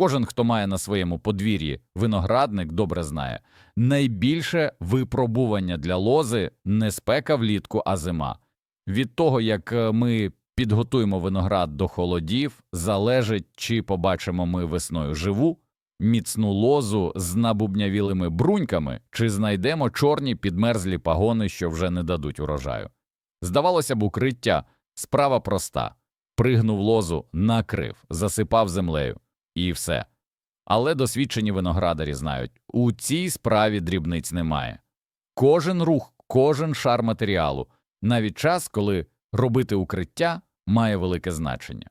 Кожен, хто має на своєму подвір'ї виноградник, добре знає. Найбільше випробування для лози не спека влітку, а зима. Від того, як е, ми підготуємо виноград до холодів, залежить, чи побачимо ми весною живу, міцну лозу з набубнявілими бруньками, чи знайдемо чорні підмерзлі пагони, що вже не дадуть урожаю. Здавалося б, укриття справа проста пригнув лозу, накрив, засипав землею і все. Але досвідчені виноградарі знають, у цій справі дрібниць немає. Кожен рух, кожен шар матеріалу, навіть час, коли робити укриття, має велике значення.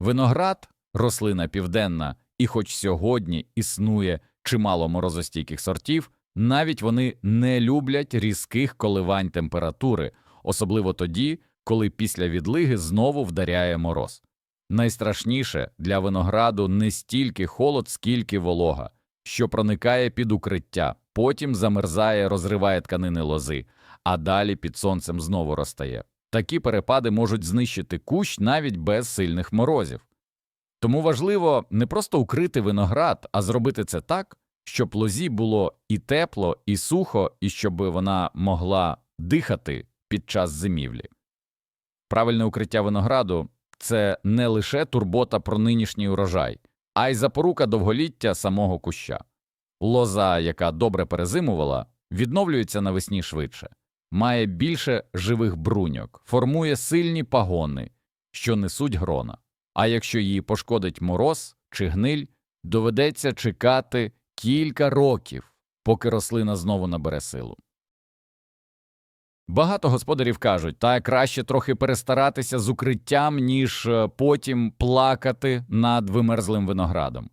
Виноград рослина південна, і хоч сьогодні існує чимало морозостійких сортів, навіть вони не люблять різких коливань температури, особливо тоді, коли після відлиги знову вдаряє мороз. Найстрашніше для винограду не стільки холод, скільки волога, що проникає під укриття, потім замерзає, розриває тканини лози, а далі під сонцем знову розтає. Такі перепади можуть знищити кущ навіть без сильних морозів. Тому важливо не просто укрити виноград, а зробити це так, щоб лозі було і тепло, і сухо, і щоб вона могла дихати під час зимівлі. Правильне укриття винограду це не лише турбота про нинішній урожай, а й запорука довголіття самого куща. Лоза, яка добре перезимувала, відновлюється навесні швидше, має більше живих бруньок, формує сильні пагони, що несуть грона. А якщо її пошкодить мороз чи гниль, доведеться чекати кілька років, поки рослина знову набере силу. Багато господарів кажуть, та краще трохи перестаратися з укриттям, ніж е, потім плакати над вимерзлим виноградом.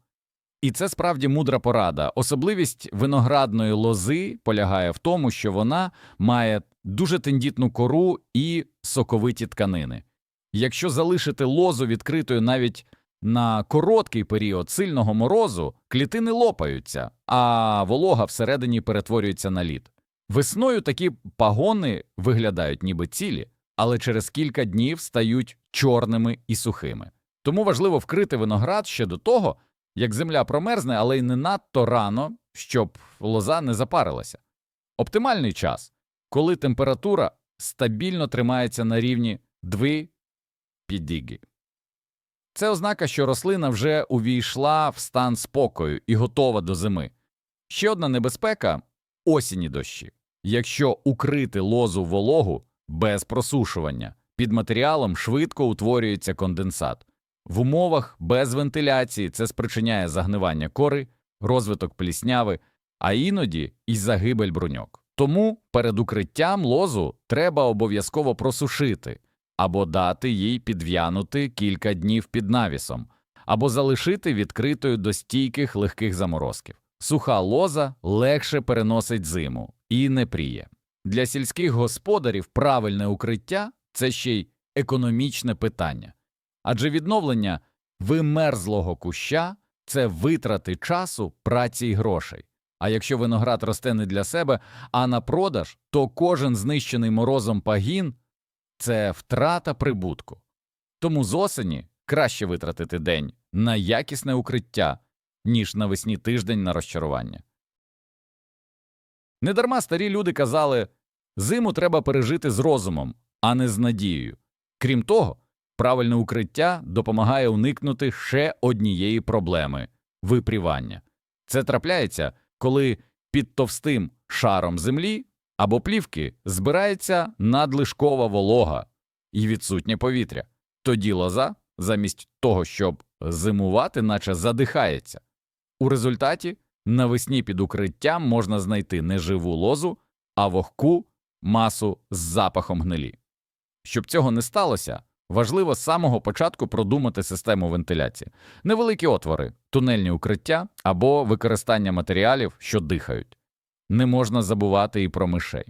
І це справді мудра порада. Особливість виноградної лози полягає в тому, що вона має дуже тендітну кору і соковиті тканини. Якщо залишити лозу відкритою навіть на короткий період сильного морозу, клітини лопаються, а волога всередині перетворюється на лід. Весною такі пагони виглядають ніби цілі, але через кілька днів стають чорними і сухими. Тому важливо вкрити виноград ще до того, як земля промерзне, але й не надто рано, щоб лоза не запарилася. Оптимальний час, коли температура стабільно тримається на рівні 2 підіги. Це ознака, що рослина вже увійшла в стан спокою і готова до зими. Ще одна небезпека осінні дощі. Якщо укрити лозу вологу без просушування, під матеріалом швидко утворюється конденсат. В умовах без вентиляції це спричиняє загнивання кори, розвиток плісняви, а іноді і загибель бруньок. Тому перед укриттям лозу треба обов'язково просушити або дати їй підв'янути кілька днів під навісом, або залишити відкритою до стійких легких заморозків. Суха лоза легше переносить зиму і не пріє. Для сільських господарів правильне укриття це ще й економічне питання, адже відновлення вимерзлого куща це витрати часу, праці й грошей. А якщо виноград росте не для себе, а на продаж, то кожен знищений морозом пагін це втрата прибутку. Тому з осені краще витратити день на якісне укриття, ніж навесні тиждень на розчарування. Недарма старі люди казали зиму треба пережити з розумом, а не з надією. Крім того, правильне укриття допомагає уникнути ще однієї проблеми випрівання. Це трапляється, коли під товстим шаром землі або плівки збирається надлишкова волога і відсутнє повітря. Тоді лоза, замість того, щоб зимувати, наче задихається. У результаті навесні під укриттям можна знайти не живу лозу, а вогку масу з запахом гнилі. Щоб цього не сталося, важливо з самого початку продумати систему вентиляції, невеликі отвори, тунельні укриття або використання матеріалів, що дихають. Не можна забувати і про мишей.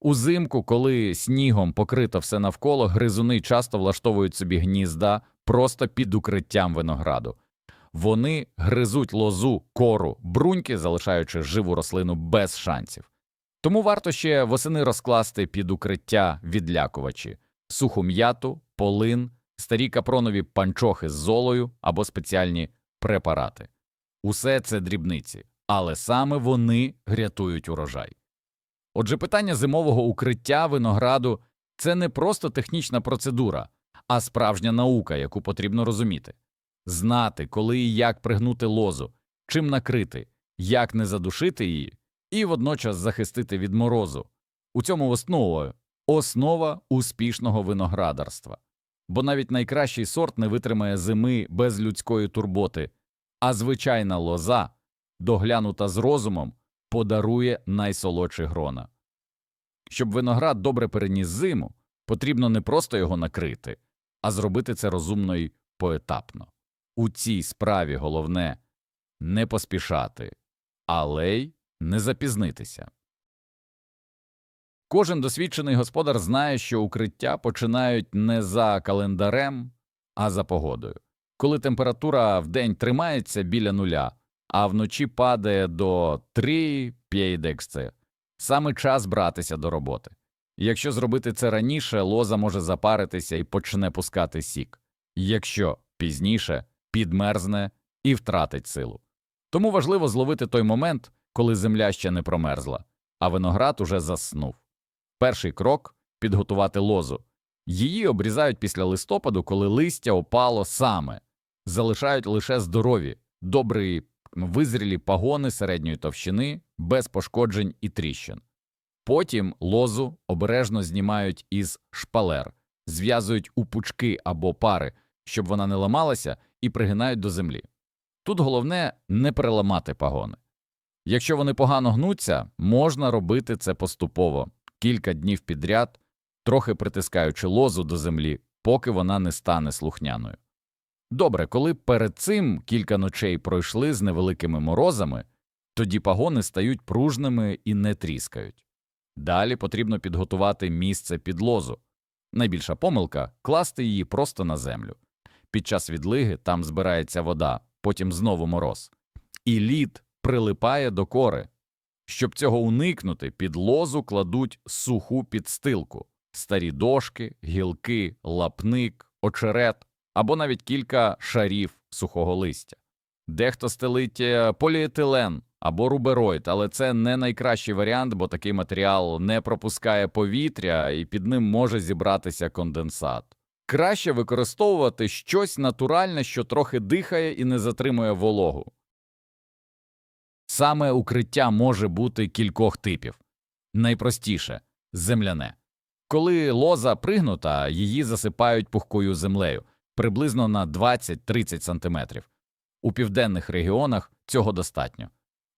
Узимку, коли снігом покрито все навколо, гризуни часто влаштовують собі гнізда просто під укриттям винограду. Вони гризуть лозу, кору, бруньки, залишаючи живу рослину без шансів. Тому варто ще восени розкласти під укриття відлякувачі, суху м'яту, полин, старі капронові панчохи з золою або спеціальні препарати. Усе це дрібниці, але саме вони рятують урожай. Отже, питання зимового укриття винограду це не просто технічна процедура, а справжня наука, яку потрібно розуміти. Знати, коли і як пригнути лозу, чим накрити, як не задушити її, і водночас захистити від морозу. У цьому основа основа успішного виноградарства. Бо навіть найкращий сорт не витримає зими без людської турботи, а звичайна лоза, доглянута з розумом, подарує найсолодші грона. Щоб виноград добре переніс зиму, потрібно не просто його накрити, а зробити це розумно і поетапно. У цій справі головне не поспішати, але й не запізнитися. Кожен досвідчений господар знає, що укриття починають не за календарем, а за погодою. Коли температура вдень тримається біля нуля, а вночі падає до 3 п'єйдексце, саме час братися до роботи. Якщо зробити це раніше, лоза може запаритися і почне пускати сік. Якщо пізніше підмерзне і втратить силу. Тому важливо зловити той момент, коли земля ще не промерзла, а виноград уже заснув. Перший крок підготувати лозу. Її обрізають після листопаду, коли листя опало саме, залишають лише здорові, добрі визрілі пагони середньої товщини, без пошкоджень і тріщин. Потім лозу обережно знімають із шпалер, зв'язують у пучки або пари, щоб вона не ламалася, і пригинають до землі. Тут головне не переламати пагони. Якщо вони погано гнуться, можна робити це поступово, кілька днів підряд, трохи притискаючи лозу до землі, поки вона не стане слухняною. Добре, коли перед цим кілька ночей пройшли з невеликими морозами, тоді пагони стають пружними і не тріскають. Далі потрібно підготувати місце під лозу. Найбільша помилка класти її просто на землю. Під час відлиги там збирається вода, потім знову мороз, і лід прилипає до кори. Щоб цього уникнути, під лозу кладуть суху підстилку, старі дошки, гілки, лапник, очерет або навіть кілька шарів сухого листя. Дехто стелить е, поліетилен або рубероїд, але це не найкращий варіант, бо такий матеріал не пропускає повітря і під ним може зібратися конденсат. Краще використовувати щось натуральне, що трохи дихає і не затримує вологу. Саме укриття може бути кількох типів. Найпростіше земляне. Коли лоза пригнута, її засипають пухкою землею приблизно на 20-30 см. У південних регіонах цього достатньо.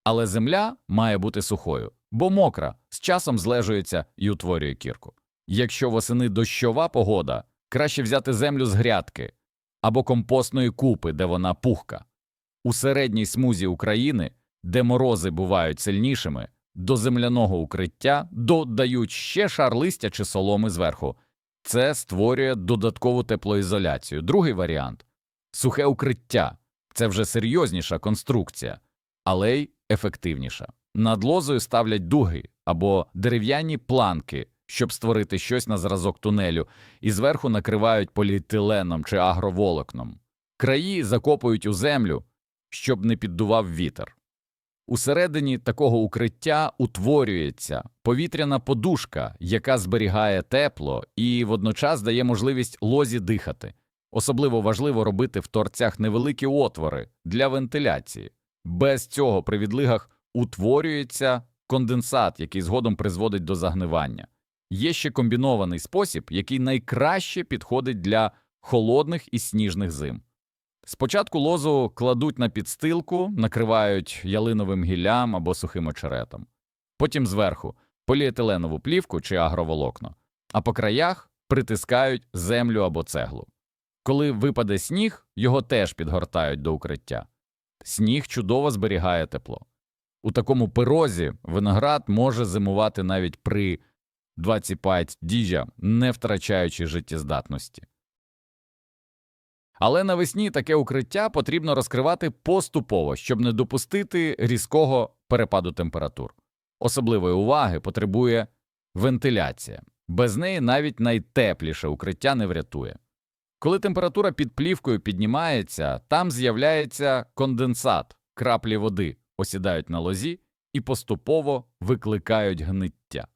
Але земля має бути сухою, бо мокра з часом злежується і утворює кірку. Якщо восени дощова погода, краще взяти землю з грядки або компостної купи, де вона пухка. У середній смузі України, де морози бувають сильнішими, до земляного укриття додають ще шар листя чи соломи зверху. Це створює додаткову теплоізоляцію. Другий варіант сухе укриття це вже серйозніша конструкція, але й ефективніша. Над лозою ставлять дуги або дерев'яні планки, щоб створити щось на зразок тунелю, і зверху накривають поліетиленом чи агроволокном. Краї закопують у землю, щоб не піддував вітер. Усередині такого укриття утворюється повітряна подушка, яка зберігає тепло і водночас дає можливість лозі дихати. Особливо важливо робити в торцях невеликі отвори для вентиляції. Без цього при відлигах утворюється конденсат, який згодом призводить до загнивання. Є ще комбінований спосіб, який найкраще підходить для холодних і сніжних зим. Спочатку лозу кладуть на підстилку, накривають ялиновим гіллям або сухим очеретом, потім зверху поліетиленову плівку чи агроволокно, а по краях притискають землю або цеглу. Коли випаде сніг, його теж підгортають до укриття. Сніг чудово зберігає тепло. У такому пирозі виноград може зимувати навіть при 25 діжа, не втрачаючи життєздатності. Але навесні таке укриття потрібно розкривати поступово, щоб не допустити різкого перепаду температур. Особливої уваги потребує вентиляція, без неї навіть найтепліше укриття не врятує. Коли температура під плівкою піднімається, там з'являється конденсат, краплі води осідають на лозі і поступово викликають гниття.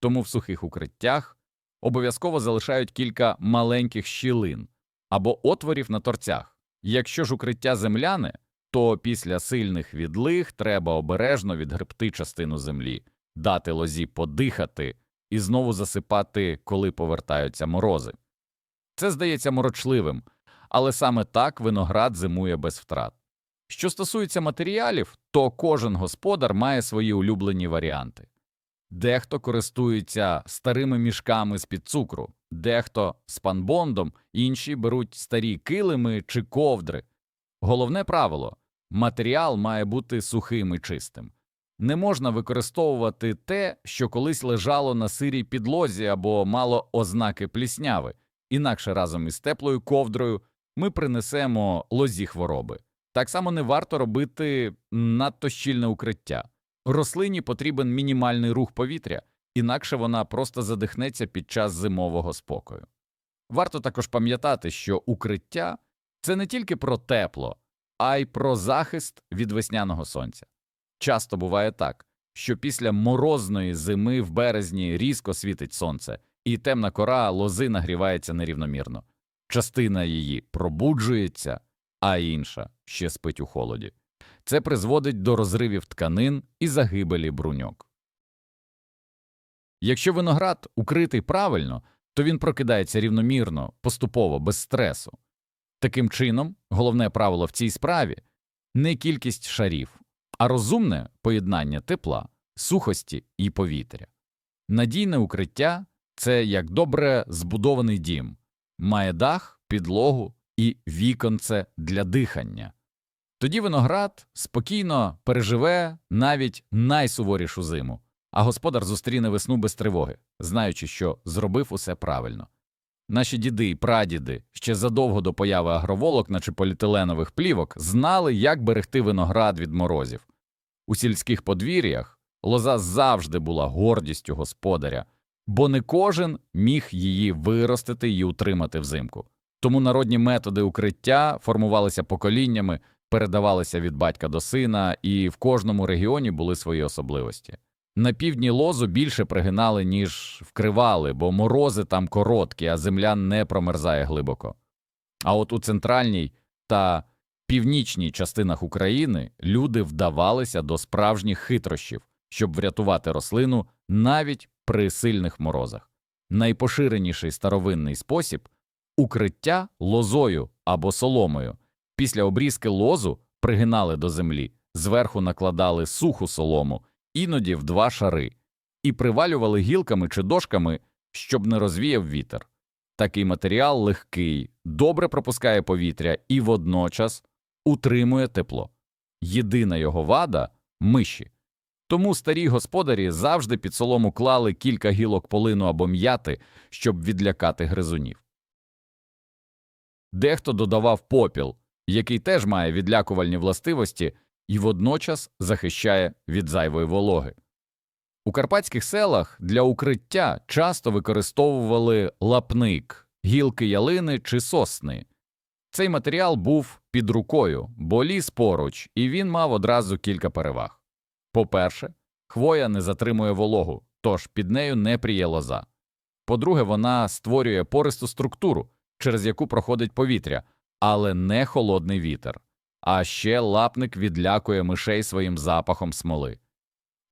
Тому в сухих укриттях обов'язково залишають кілька маленьких щілин або отворів на торцях. Якщо ж укриття земляне, то після сильних відлиг треба обережно відгребти частину землі, дати лозі подихати і знову засипати, коли повертаються морози. Це здається морочливим, але саме так виноград зимує без втрат. Що стосується матеріалів, то кожен господар має свої улюблені варіанти. Дехто користується старими мішками з-під цукру, дехто спанбондом, інші беруть старі килими чи ковдри. Головне правило матеріал має бути сухим і чистим. Не можна використовувати те, що колись лежало на сирій підлозі або мало ознаки плісняви, інакше разом із теплою ковдрою ми принесемо лозі хвороби. Так само не варто робити надто щільне укриття. Рослині потрібен мінімальний рух повітря, інакше вона просто задихнеться під час зимового спокою. Варто також пам'ятати, що укриття це не тільки про тепло, а й про захист від весняного сонця. Часто буває так, що після морозної зими в березні різко світить сонце, і темна кора лози нагрівається нерівномірно. Частина її пробуджується, а інша ще спить у холоді. Це призводить до розривів тканин і загибелі бруньок. Якщо виноград укритий правильно, то він прокидається рівномірно, поступово, без стресу. Таким чином, головне правило в цій справі не кількість шарів, а розумне поєднання тепла, сухості і повітря. Надійне укриття це як добре збудований дім, має дах, підлогу і віконце для дихання. Тоді виноград спокійно переживе навіть найсуворішу зиму, а господар зустріне весну без тривоги, знаючи, що зробив усе правильно. Наші діди і прадіди ще задовго до появи агроволокна чи поліетиленових плівок знали, як берегти виноград від морозів. У сільських подвір'ях лоза завжди була гордістю господаря, бо не кожен міг її виростити і утримати взимку. Тому народні методи укриття формувалися поколіннями, передавалися від батька до сина, і в кожному регіоні були свої особливості. На півдні лозу більше пригинали, ніж вкривали, бо морози там короткі, а земля не промерзає глибоко. А от у центральній та північній частинах України люди вдавалися до справжніх хитрощів, щоб врятувати рослину навіть при сильних морозах. Найпоширеніший старовинний спосіб укриття лозою або соломою. Після обрізки лозу пригинали до землі, зверху накладали суху солому, іноді в два шари, і привалювали гілками чи дошками, щоб не розвіяв вітер. Такий матеріал легкий, добре пропускає повітря і водночас утримує тепло. Єдина його вада миші. Тому старі господарі завжди під солому клали кілька гілок полину або м'яти, щоб відлякати гризунів. Дехто додавав попіл, який теж має відлякувальні властивості і водночас захищає від зайвої вологи. У карпатських селах для укриття часто використовували лапник, гілки ялини чи сосни. Цей матеріал був під рукою, бо ліс поруч, і він мав одразу кілька переваг. По-перше, хвоя не затримує вологу, тож під нею не пріє лоза. По-друге, вона створює пористу структуру, через яку проходить повітря, але не холодний вітер. А ще лапник відлякує мишей своїм запахом смоли.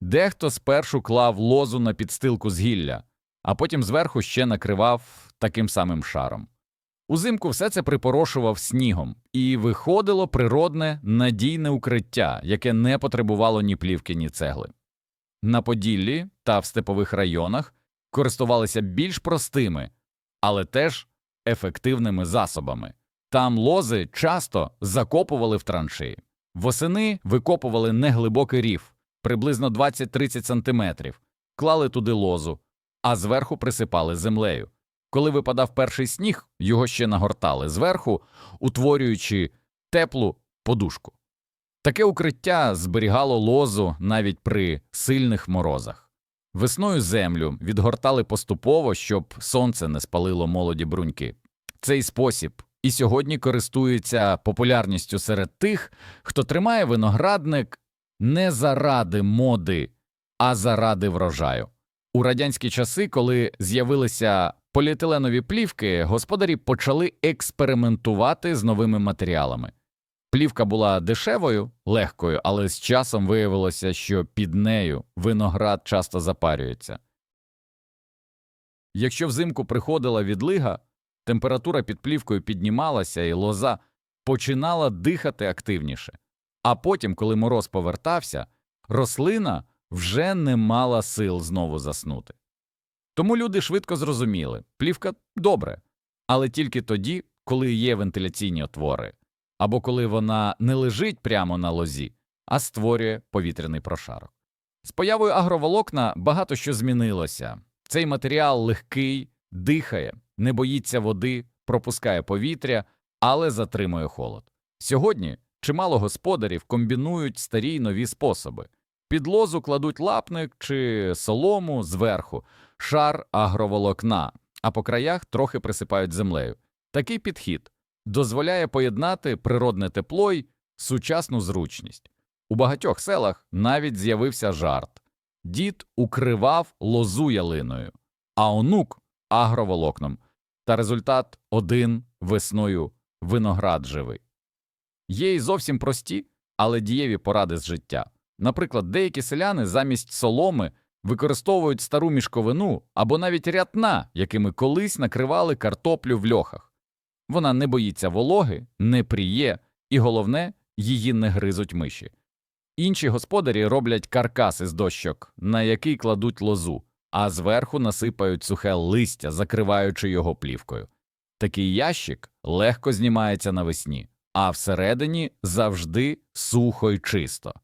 Дехто спершу клав лозу на підстилку з гілля, а потім зверху ще накривав таким самим шаром. Узимку все це припорошував снігом, і виходило природне надійне укриття, яке не потребувало ні плівки, ні цегли. На Поділлі та в степових районах користувалися більш простими, але теж ефективними засобами. Там лози часто закопували в траншеї. Восени викопували неглибокий рів, приблизно 20-30 сантиметрів, клали туди лозу, а зверху присипали землею. Коли випадав перший сніг, його ще нагортали зверху, утворюючи теплу подушку. Таке укриття зберігало лозу навіть при сильних морозах. Весною землю відгортали поступово, щоб сонце не спалило молоді бруньки. Цей спосіб і сьогодні користується популярністю серед тих, хто тримає виноградник не заради моди, а заради врожаю. У радянські часи, коли з'явилися поліетиленові плівки, господарі почали експериментувати з новими матеріалами. Плівка була дешевою, легкою, але з часом виявилося, що під нею виноград часто запарюється. Якщо взимку приходила відлига, температура під плівкою піднімалася і лоза починала дихати активніше. А потім, коли мороз повертався, рослина вже не мала сил знову заснути. Тому люди швидко зрозуміли плівка добре, але тільки тоді, коли є вентиляційні отвори, або коли вона не лежить прямо на лозі, а створює повітряний прошарок. З появою агроволокна багато що змінилося. Цей матеріал легкий, дихає, не боїться води, пропускає повітря, але затримує холод. Сьогодні чимало господарів комбінують старі й нові способи. Під лозу кладуть лапник чи солому зверху, шар агроволокна, а по краях трохи присипають землею. Такий підхід дозволяє поєднати природне тепло й сучасну зручність. У багатьох селах навіть з'явився жарт дід укривав лозу ялиною, а онук агроволокном, та результат один весною виноград живий. Є й зовсім прості, але дієві поради з життя. Наприклад, деякі селяни замість соломи використовують стару мішковину або навіть рятна, якими колись накривали картоплю в льохах. Вона не боїться вологи, не пріє, і головне, її не гризуть миші. Інші господарі роблять каркаси з дощок, на який кладуть лозу, а зверху насипають сухе листя, закриваючи його плівкою. Такий ящик легко знімається навесні, а всередині завжди сухо й чисто.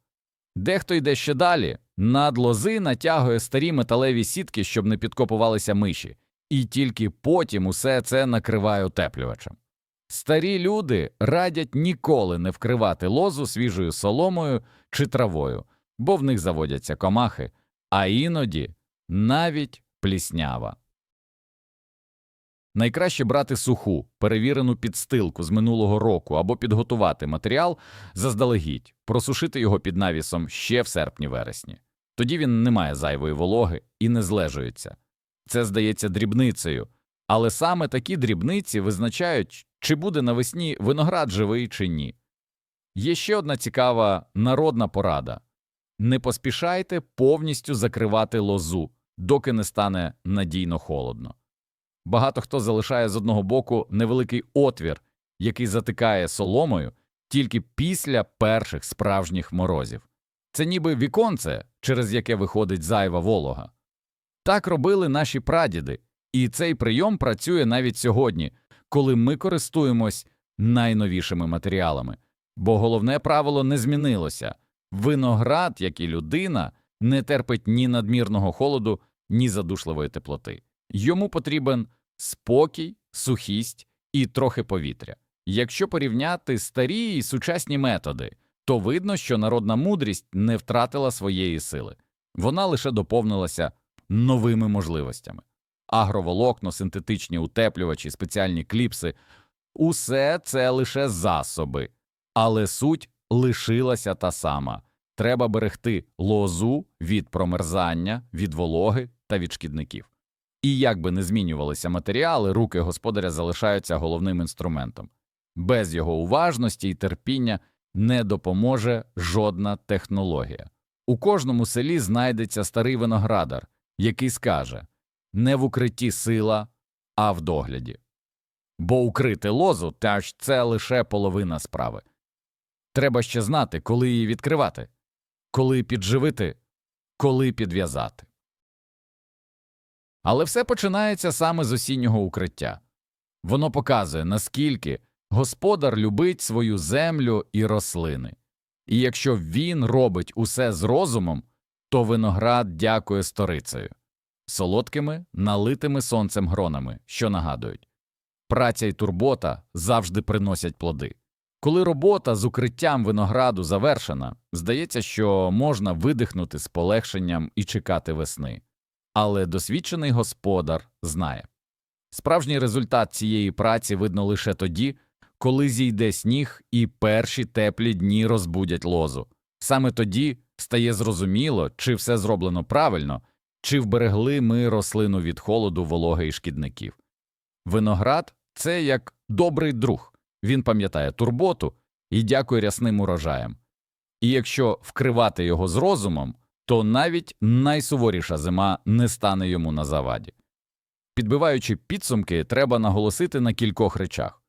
Дехто йде ще далі, над лози натягує старі металеві сітки, щоб не підкопувалися миші, і тільки потім усе це накриває утеплювачем. Старі люди радять ніколи не вкривати лозу свіжою соломою чи травою, бо в них заводяться комахи, а іноді навіть пліснява. Найкраще брати суху, перевірену підстилку з минулого року або підготувати матеріал заздалегідь, просушити його під навісом ще в серпні-вересні. Тоді він не має зайвої вологи і не злежується. Це здається дрібницею, але саме такі дрібниці визначають, чи буде навесні виноград живий чи ні. Є ще одна цікава народна порада не поспішайте повністю закривати лозу, доки не стане надійно холодно. Багато хто залишає з одного боку невеликий отвір, який затикає соломою тільки після перших справжніх морозів. Це ніби віконце, через яке виходить зайва волога. Так робили наші прадіди, і цей прийом працює навіть сьогодні, коли ми користуємось найновішими матеріалами. Бо головне правило не змінилося виноград, як і людина, не терпить ні надмірного холоду, ні задушливої теплоти. Йому потрібен спокій, сухість і трохи повітря. Якщо порівняти старі і сучасні методи, то видно, що народна мудрість не втратила своєї сили, вона лише доповнилася новими можливостями. Агроволокно, синтетичні утеплювачі, спеціальні кліпси усе це лише засоби, але суть лишилася та сама треба берегти лозу від промерзання, від вологи та від шкідників. І як би не змінювалися матеріали, руки господаря залишаються головним інструментом. Без його уважності і терпіння не допоможе жодна технологія. У кожному селі знайдеться старий виноградар, який скаже не в укритті сила, а в догляді. Бо укрити лозу це лише половина справи. Треба ще знати, коли її відкривати, коли підживити, коли підв'язати. Але все починається саме з осіннього укриття. Воно показує, наскільки господар любить свою землю і рослини, і якщо він робить усе з розумом, то виноград дякує сторицею, солодкими, налитими сонцем гронами, що нагадують праця й турбота завжди приносять плоди. Коли робота з укриттям винограду завершена, здається, що можна видихнути з полегшенням і чекати весни. Але досвідчений господар знає Справжній результат цієї праці видно лише тоді, коли зійде сніг і перші теплі дні розбудять лозу. Саме тоді стає зрозуміло, чи все зроблено правильно, чи вберегли ми рослину від холоду, вологи і шкідників. Виноград це як добрий друг, він пам'ятає турботу і дякує рясним урожаям. І якщо вкривати його з розумом, то навіть найсуворіша зима не стане йому на заваді. Підбиваючи підсумки, треба наголосити на кількох речах.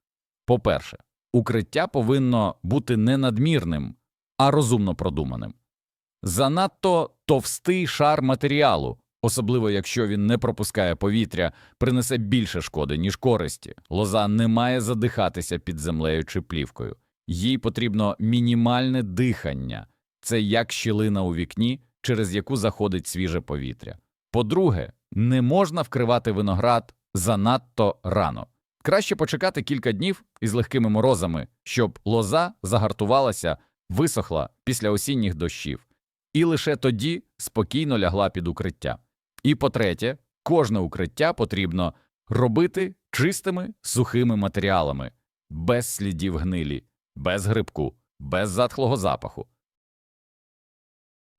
По-перше, укриття повинно бути не надмірним, а розумно продуманим. Занадто товстий шар матеріалу, особливо якщо він не пропускає повітря, принесе більше шкоди, ніж користі. Лоза не має задихатися під землею чи плівкою. Їй потрібно мінімальне дихання це як щілина у вікні, через яку заходить свіже повітря. По-друге, не можна вкривати виноград занадто рано. Краще почекати кілька днів із легкими морозами, щоб лоза загартувалася, висохла після осінніх дощів, і лише тоді спокійно лягла під укриття. І по-третє, кожне укриття потрібно робити чистими сухими матеріалами, без слідів гнилі, без грибку, без затхлого запаху.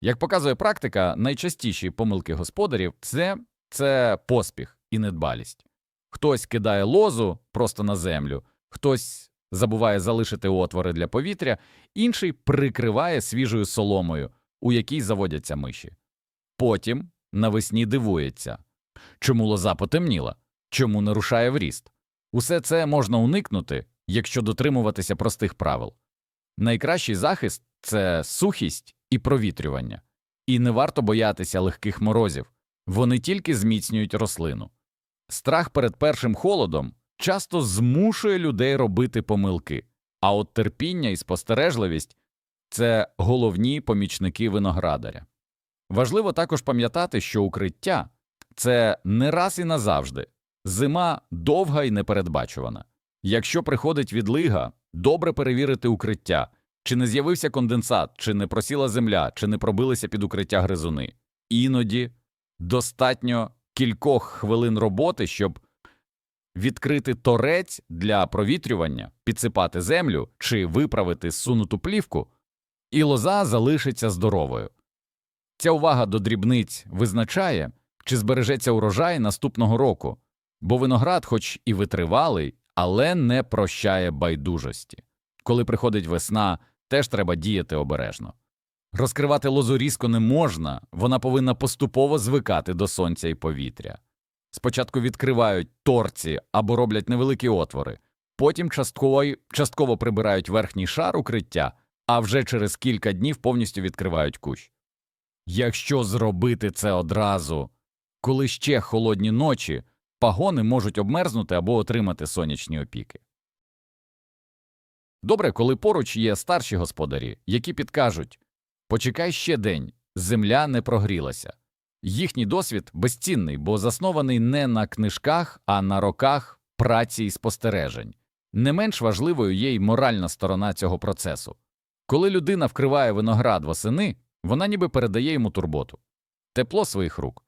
Як показує практика, найчастіші помилки господарів це, це поспіх і недбалість. Хтось кидає лозу просто на землю, хтось забуває залишити отвори для повітря, інший прикриває свіжою соломою, у якій заводяться миші. Потім навесні дивується, чому лоза потемніла, чому не рушає в. Усе це можна уникнути, якщо дотримуватися простих правил. Найкращий захист це сухість і провітрювання, і не варто боятися легких морозів, вони тільки зміцнюють рослину. Страх перед першим холодом часто змушує людей робити помилки, а от терпіння і спостережливість це головні помічники виноградаря. Важливо також пам'ятати, що укриття це не раз і назавжди. Зима довга і непередбачувана. Якщо приходить відлига, добре перевірити укриття, чи не з'явився конденсат, чи не просіла земля, чи не пробилися під укриття гризуни. Іноді достатньо кількох хвилин роботи, щоб відкрити торець для провітрювання, підсипати землю чи виправити сунуту плівку, і лоза залишиться здоровою. Ця увага до дрібниць визначає, чи збережеться урожай наступного року, бо виноград, хоч і витривалий, але не прощає байдужості. Коли приходить весна, теж треба діяти обережно. Розкривати лозу різко не можна, вона повинна поступово звикати до сонця і повітря. Спочатку відкривають торці або роблять невеликі отвори, потім частково, частково прибирають верхній шар укриття, а вже через кілька днів повністю відкривають кущ. Якщо зробити це одразу, коли ще холодні ночі, пагони можуть обмерзнути або отримати сонячні опіки. Добре, коли поруч є старші господарі, які підкажуть почекай ще день, земля не прогрілася. Їхній досвід безцінний, бо заснований не на книжках, а на роках праці і спостережень. Не менш важливою є й моральна сторона цього процесу. Коли людина вкриває виноград восени, вона ніби передає йому турботу, тепло своїх рук.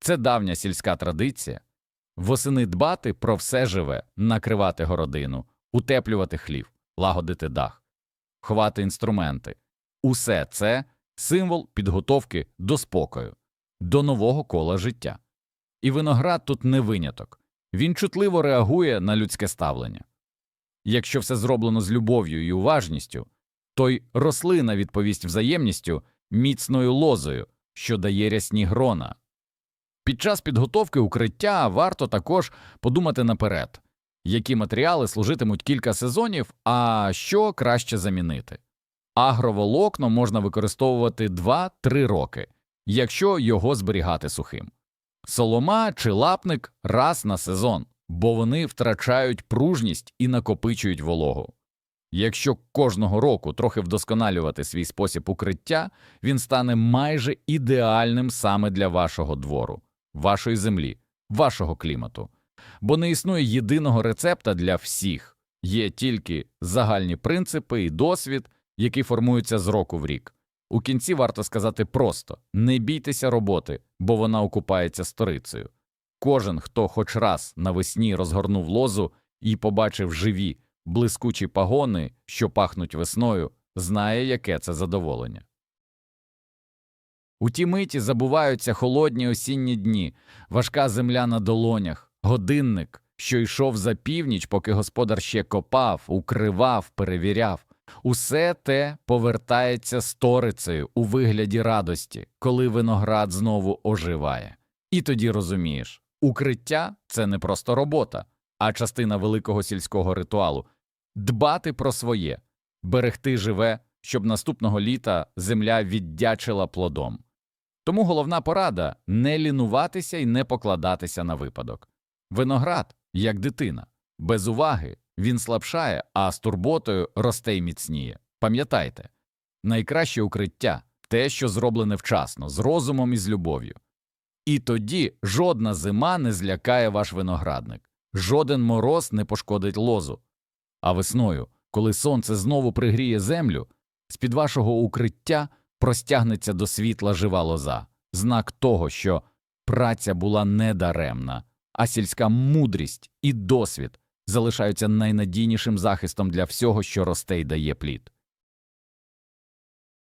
Це давня сільська традиція восени дбати про все живе, накривати городину, утеплювати хлів, лагодити дах, ховати інструменти. Усе це символ підготовки до спокою, до нового кола життя. І виноград тут не виняток він чутливо реагує на людське ставлення. Якщо все зроблено з любов'ю і уважністю, то й рослина відповість взаємністю міцною лозою, що дає рясні грона. Під час підготовки укриття варто також подумати наперед, які матеріали служитимуть кілька сезонів, а що краще замінити. Агроволокно можна використовувати 2-3 роки, якщо його зберігати сухим. Солома чи лапник раз на сезон, бо вони втрачають пружність і накопичують вологу. Якщо кожного року трохи вдосконалювати свій спосіб укриття, він стане майже ідеальним саме для вашого двору, вашої землі, вашого клімату. Бо не існує єдиного рецепта для всіх, є тільки загальні принципи і досвід, які формуються з року в рік. У кінці варто сказати просто не бійтеся роботи, бо вона окупається сторицею. Кожен, хто хоч раз навесні розгорнув лозу і побачив живі, блискучі пагони, що пахнуть весною, знає, яке це задоволення. У ті миті забуваються холодні осінні дні, важка земля на долонях, годинник, що йшов за північ, поки господар ще копав, укривав, перевіряв. Усе те повертається сторицею у вигляді радості, коли виноград знову оживає. І тоді розумієш, укриття це не просто робота, а частина великого сільського ритуалу дбати про своє, берегти живе, щоб наступного літа земля віддячила плодом. Тому головна порада не лінуватися і не покладатися на випадок. Виноград, як дитина, без уваги він слабшає, а з турботою росте й міцніє. Пам'ятайте, найкраще укриття те, що зроблене вчасно, з розумом і з любов'ю. І тоді жодна зима не злякає ваш виноградник, жоден мороз не пошкодить лозу. А весною, коли сонце знову пригріє землю, з-під вашого укриття простягнеться до світла жива лоза, знак того, що праця була недаремна, а сільська мудрість і досвід залишаються найнадійнішим захистом для всього, що росте й дає плід.